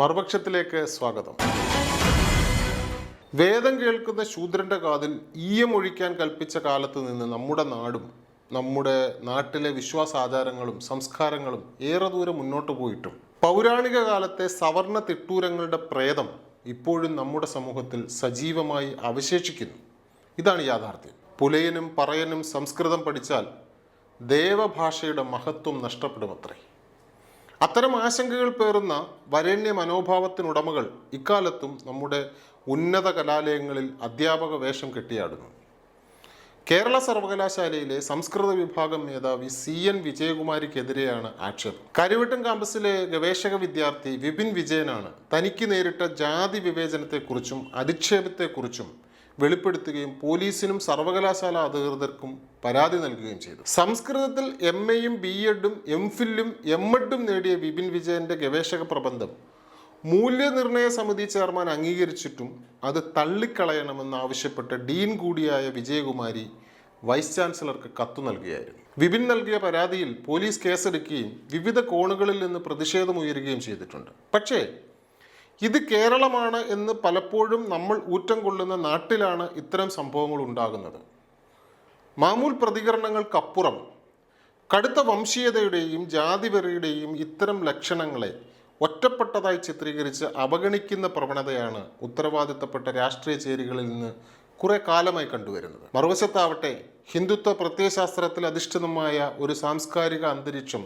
മറുപക്ഷത്തിലേക്ക് സ്വാഗതം. വേദം കേൾക്കുന്ന ശൂദ്രന്റെ കാതിൽ ഈയം ഒഴിക്കാൻ കൽപ്പിച്ച കാലത്ത് നിന്ന് നമ്മുടെ നാടും നമ്മുടെ നാട്ടിലെ വിശ്വാസാചാരങ്ങളും സംസ്കാരങ്ങളും ഏറെ ദൂരം മുന്നോട്ട് പോയിട്ടും പൗരാണിക കാലത്തെ സവർണ തിട്ടൂരങ്ങളുടെ പ്രേതം ഇപ്പോഴും നമ്മുടെ സമൂഹത്തിൽ സജീവമായി അവശേഷിക്കുന്നു. ഇതാണ് യാഥാർത്ഥ്യം. പുലയനും പറയനും സംസ്കൃതം പഠിച്ചാൽ ദേവഭാഷയുടെ മഹത്വം നഷ്ടപ്പെടുമത്രേ. അത്തരം ആശങ്കകൾ പേറുന്ന വരേണ്യ മനോഭാവത്തിനുടമകൾ ഇക്കാലത്തും നമ്മുടെ ഉന്നത കലാലയങ്ങളിൽ അധ്യാപക വേഷം കെട്ടിയാടുന്നു. കേരള സർവകലാശാലയിലെ സംസ്കൃത വിഭാഗം മേധാവി സി എൻ വിജയകുമാരിക്കെതിരെയാണ് ആക്ഷേപം. കരുവട്ടം കാമ്പസിലെ ഗവേഷക വിദ്യാർത്ഥി വിപിൻ വിജയനാണ് തനിക്ക് നേരിട്ട ജാതി വിവേചനത്തെക്കുറിച്ചും അധിക്ഷേപത്തെക്കുറിച്ചും വെളിപ്പെടുത്തുകയും പോലീസിനും സർവകലാശാല അധികൃതർക്കും പരാതി നൽകുകയും ചെയ്തു. സംസ്കൃതത്തിൽ എം എയും ബി എഡും എം ഫില്ലും എം എഡും നേടിയ വിപിൻ വിജയന്റെ ഗവേഷക പ്രബന്ധം മൂല്യനിർണയ സമിതി ചെയർമാൻ അംഗീകരിച്ചിട്ടും അത് തള്ളിക്കളയണമെന്ന് ആവശ്യപ്പെട്ട് ഡീൻ കൂടിയായ വിജയകുമാരി വൈസ് ചാൻസലർക്ക് കത്തു നൽകുകയായിരുന്നു. വിപിൻ നൽകിയ പരാതിയിൽ പോലീസ് കേസെടുക്കുകയും വിവിധ കോണുകളിൽ നിന്ന് പ്രതിഷേധമുയരുകയും ചെയ്തിട്ടുണ്ട്. പക്ഷേ ഇത് കേരളമാണ് എന്ന് പലപ്പോഴും നമ്മൾ ഊറ്റം കൊള്ളുന്ന നാട്ടിലാണ് ഇത്തരം സംഭവങ്ങൾ ഉണ്ടാകുന്നത്. മാമൂൽ പ്രതികരണങ്ങൾക്കപ്പുറം കടുത്ത വംശീയതയുടെയും ജാതിവെറിയുടെയും ഇത്തരം ലക്ഷണങ്ങളെ ഒറ്റപ്പെട്ടതായി ചിത്രീകരിച്ച് അവഗണിക്കുന്ന പ്രവണതയാണ് ഉത്തരവാദിത്തപ്പെട്ട രാഷ്ട്രീയ ചേരികളിൽ നിന്ന് കുറെ കാലമായി കണ്ടുവരുന്നത്. മറുവശത്താവട്ടെ ഹിന്ദുത്വ പ്രത്യയശാസ്ത്രത്തിൽ അധിഷ്ഠിതമായ ഒരു സാംസ്കാരിക അന്തരീക്ഷം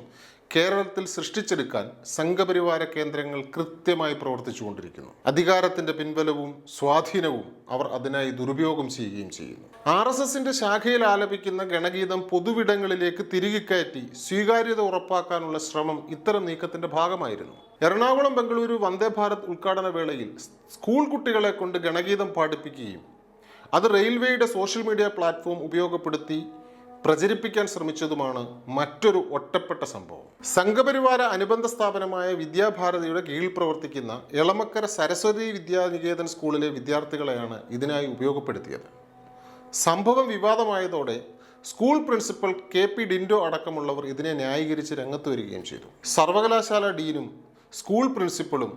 കേരളത്തിൽ സൃഷ്ടിച്ചെടുക്കാൻ സംഘപരിവാര കേന്ദ്രങ്ങൾ കൃത്യമായി പ്രവർത്തിച്ചുകൊണ്ടിരിക്കുന്നു. അധികാരത്തിന്റെ പിൻബലവും സ്വാധീനവും അവർ അതിനായി ദുരുപയോഗം ചെയ്യുകയും ചെയ്യുന്നു. ആർ എസ് എസിന്റെ ശാഖയിൽ ആലപിക്കുന്ന ഗണഗീതം പൊതുവിടങ്ങളിലേക്ക് തിരികെ കയറ്റി സ്വീകാര്യത ഉറപ്പാക്കാനുള്ള ശ്രമം ഇത്തരം നീക്കത്തിന്റെ ഭാഗമായിരുന്നു. എറണാകുളം ബംഗളൂരു വന്ദേ ഭാരത് ഉദ്ഘാടന വേളയിൽ സ്കൂൾ കുട്ടികളെ കൊണ്ട് ഗണഗീതം പാടിപ്പിക്കുകയും അത് റെയിൽവേയുടെ സോഷ്യൽ മീഡിയ പ്ലാറ്റ്ഫോം ഉപയോഗപ്പെടുത്തി പ്രചരിപ്പിക്കാൻ ശ്രമിച്ചതുമാണ് മറ്റൊരു ഒറ്റപ്പെട്ട സംഭവം. സംഘപരിവാര അനുബന്ധ സ്ഥാപനമായ വിദ്യാഭാരതിയുടെ കീഴിൽ പ്രവർത്തിക്കുന്ന എളമക്കര സരസ്വതി വിദ്യാനികേതൻ സ്കൂളിലെ വിദ്യാർത്ഥികളെയാണ് ഇതിനായി ഉപയോഗപ്പെടുത്തിയത്. സംഭവം വിവാദമായതോടെ school principal K P Dindo അടക്കമുള്ളവർ ഇതിനെ ന്യായീകരിച്ച് രംഗത്ത് വരികയും ചെയ്തു. സർവകലാശാല ഡീനും സ്കൂൾ പ്രിൻസിപ്പളും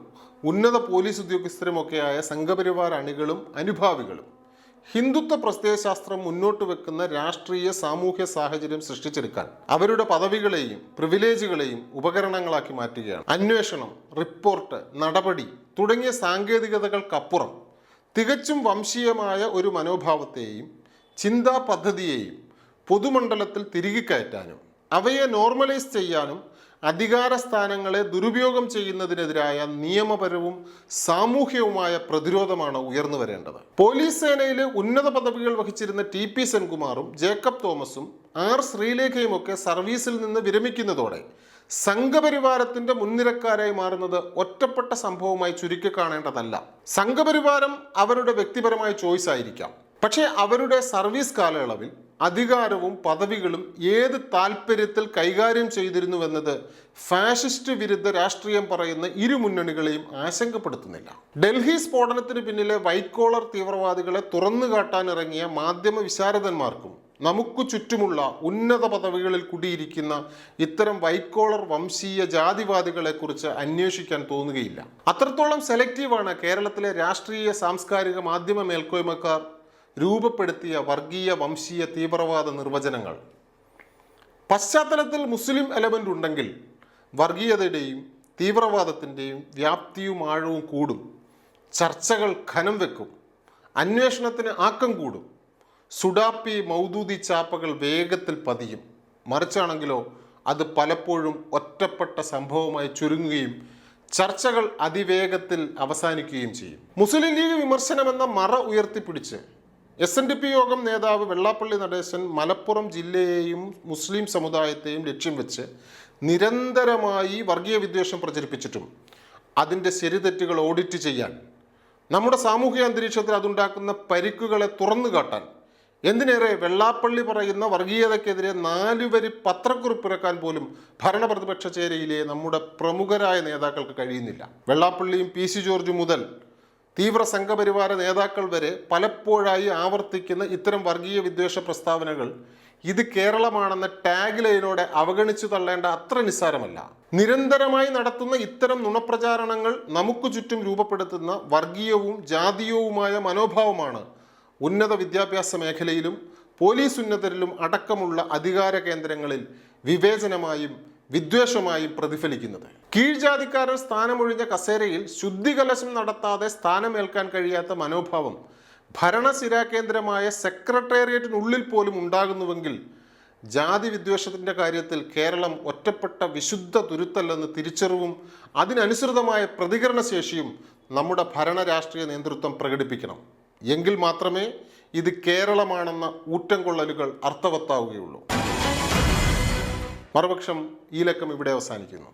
ഉന്നത പോലീസ് ഉദ്യോഗസ്ഥരുമൊക്കെയായ സംഘപരിവാര അണികളും അനുഭാവികളും ഹിന്ദുത്വ പ്രത്യയശാസ്ത്രം മുന്നോട്ട് വെക്കുന്ന രാഷ്ട്രീയ സാമൂഹ്യ സാഹചര്യം സൃഷ്ടിച്ചെടുക്കാൻ അവരുടെ പദവികളെയും പ്രിവിലേജുകളെയും ഉപകരണങ്ങളാക്കി മാറ്റുകയാണ്. അന്വേഷണം റിപ്പോർട്ട് നടപടി തുടങ്ങിയ സാങ്കേതികതകൾക്കപ്പുറം തികച്ചും വംശീയമായ ഒരു മനോഭാവത്തെയും ചിന്താ പദ്ധതിയെയും പൊതുമണ്ഡലത്തിൽ തിരികെ കയറ്റാനും അവയെ നോർമലൈസ് ചെയ്യാനും അധികാര സ്ഥാനങ്ങളെ ദുരുപയോഗം ചെയ്യുന്നതിനെതിരായ നിയമപരവും സാമൂഹ്യവുമായ പ്രതിരോധമാണ് ഉയർന്നു വരേണ്ടത്. പോലീസ് സേനയിലെ ഉന്നത പദവികൾ വഹിച്ചിരുന്ന ടി പി സെൻകുമാറും ജേക്കബ് തോമസും ആർ ശ്രീലേഖയും ഒക്കെ സർവീസിൽ നിന്ന് വിരമിക്കുന്നതോടെ സംഘപരിവാരത്തിന്റെ മുൻനിരക്കാരായി മാറുന്നത് ഒറ്റപ്പെട്ട സംഭവമായി ചുരുക്കി കാണേണ്ടതല്ല. സംഘപരിവാരം അവരുടെ വ്യക്തിപരമായ ചോയ്സ് ആയിരിക്കാം. പക്ഷേ അവരുടെ സർവീസ് കാലയളവിൽ അധികാരവും പദവികളും ഏത് താല്പര്യത്തിൽ കൈകാര്യം ചെയ്തിരുന്നുവെന്നത് ഫാഷിസ്റ്റ് വിരുദ്ധ രാഷ്ട്രീയം പറയുന്ന ഇരു മുന്നണികളെയും ആശങ്കപ്പെടുത്തുന്നില്ല. ഡൽഹി സ്ഫോടനത്തിന് പിന്നിലെ വൈറ്റ് കോളർ തീവ്രവാദികളെ തുറന്നു കാട്ടാനിറങ്ങിയ മാധ്യമ വിശാരദന്മാർക്കും നമുക്ക് ചുറ്റുമുള്ള ഉന്നത പദവികളിൽ കുടിയിരിക്കുന്ന ഇത്തരം വൈറ്റ് കോളർ വംശീയ ജാതിവാദികളെക്കുറിച്ച് അന്വേഷിക്കാൻ തോന്നുകയില്ല. അത്രത്തോളം സെലക്റ്റീവാണ് കേരളത്തിലെ രാഷ്ട്രീയ സാംസ്കാരിക മാധ്യമ മേൽക്കോയ്മക്കാർ രൂപപ്പെടുത്തിയ വർഗീയ വംശീയ തീവ്രവാദ നിർവചനങ്ങൾ. പശ്ചാത്തലത്തിൽ മുസ്ലിം എലമെന്റ് ഉണ്ടെങ്കിൽ വർഗീയതയുടെയും തീവ്രവാദത്തിന്റെയും വ്യാപ്തിയും ആഴവും കൂടും. ചർച്ചകൾ ഖനം വെക്കും. അന്വേഷണത്തിന് ആക്കം കൂടും. സുഡാപ്പി മൗദൂദി ചാപ്പകൾ വേഗത്തിൽ പതിയും. മറിച്ചാണെങ്കിലോ അത് പലപ്പോഴും ഒറ്റപ്പെട്ട സംഭവമായി ചുരുങ്ങുകയും ചർച്ചകൾ അതിവേഗത്തിൽ അവസാനിക്കുകയും ചെയ്യും. മുസ്ലിം ലീഗ് വിമർശനമെന്ന മറ ഉയർത്തിപ്പിടിച്ച് എസ് എൻ ഡി പി യോഗം നേതാവ് വെള്ളാപ്പള്ളി നടേശൻ മലപ്പുറം ജില്ലയെയും മുസ്ലിം സമുദായത്തെയും ലക്ഷ്യം വെച്ച് നിരന്തരമായി വർഗീയ വിദ്വേഷം പ്രചരിപ്പിച്ചിട്ടും അതിന്റെ ശരിതെറ്റുകൾ ഓഡിറ്റ് ചെയ്യാൻ നമ്മുടെ സാമൂഹിക അന്തരീക്ഷത്തിൽ അതുണ്ടാക്കുന്ന പരിക്കുകളെ തുറന്നു കാട്ടാൻ എന്തിനേറെ വെള്ളാപ്പള്ളി പറയുന്ന വർഗീയതയ്ക്കെതിരെ നാലുവരി പത്രക്കുറിപ്പ് ഇറക്കാൻ പോലും ഭരണപ്രതിപക്ഷ ചേരിയിലെ നമ്മുടെ പ്രമുഖരായ നേതാക്കൾക്ക് കഴിയുന്നില്ല. വെള്ളാപ്പള്ളിയും പി സി ജോർജ് മുതൽ തീവ്ര സംഘപരിവാര നേതാക്കൾ വരെ പലപ്പോഴായി ആവർത്തിക്കുന്ന ഇത്തരം വർഗീയ വിദ്വേഷ പ്രസ്താവനകൾ ഇത് കേരളമാണെന്ന ടാഗ് ലൈനോടെ അവഗണിച്ചു തള്ളേണ്ട അത്ര നിസ്സാരമല്ല. നിരന്തരമായി നടത്തുന്ന ഇത്തരം നുണപ്രചാരണങ്ങൾ നമുക്ക് ചുറ്റും രൂപപ്പെടുത്തുന്ന വർഗീയവും ജാതീയവുമായ മനോഭാവമാണ് ഉന്നത വിദ്യാഭ്യാസ മേഖലയിലും പോലീസ് ഉന്നതരിലും അടക്കമുള്ള അധികാര കേന്ദ്രങ്ങളിൽ വിവേചനമായും വിദ്വേഷമായും പ്രതിഫലിക്കുന്നത്. കീഴ്ജാതിക്കാരൻ സ്ഥാനമൊഴിഞ്ഞ കസേരയിൽ ശുദ്ധികലശം നടത്താതെ സ്ഥാനമേൽക്കാൻ കഴിയാത്ത മനോഭാവം ഭരണസിരാ കേന്ദ്രമായ സെക്രട്ടേറിയറ്റിനുള്ളിൽ പോലും ഉണ്ടാകുന്നുവെങ്കിൽ ജാതി വിദ്വേഷത്തിന്റെ കാര്യത്തിൽ കേരളം ഒറ്റപ്പെട്ട വിശുദ്ധ തുരുത്തല്ലെന്ന് തിരിച്ചറിവും അതിനനുസൃതമായ പ്രതികരണശേഷിയും നമ്മുടെ ഭരണ രാഷ്ട്രീയ നേതൃത്വം പ്രകടിപ്പിക്കണം. എങ്കിൽ മാത്രമേ ഇത് കേരളമാണെന്ന ഊറ്റം കൊള്ളലുകൾ അർത്ഥവത്താവുകയുള്ളൂ. മറുപക്ഷം ഈ ലക്കം ഇവിടെ അവസാനിക്കുന്നു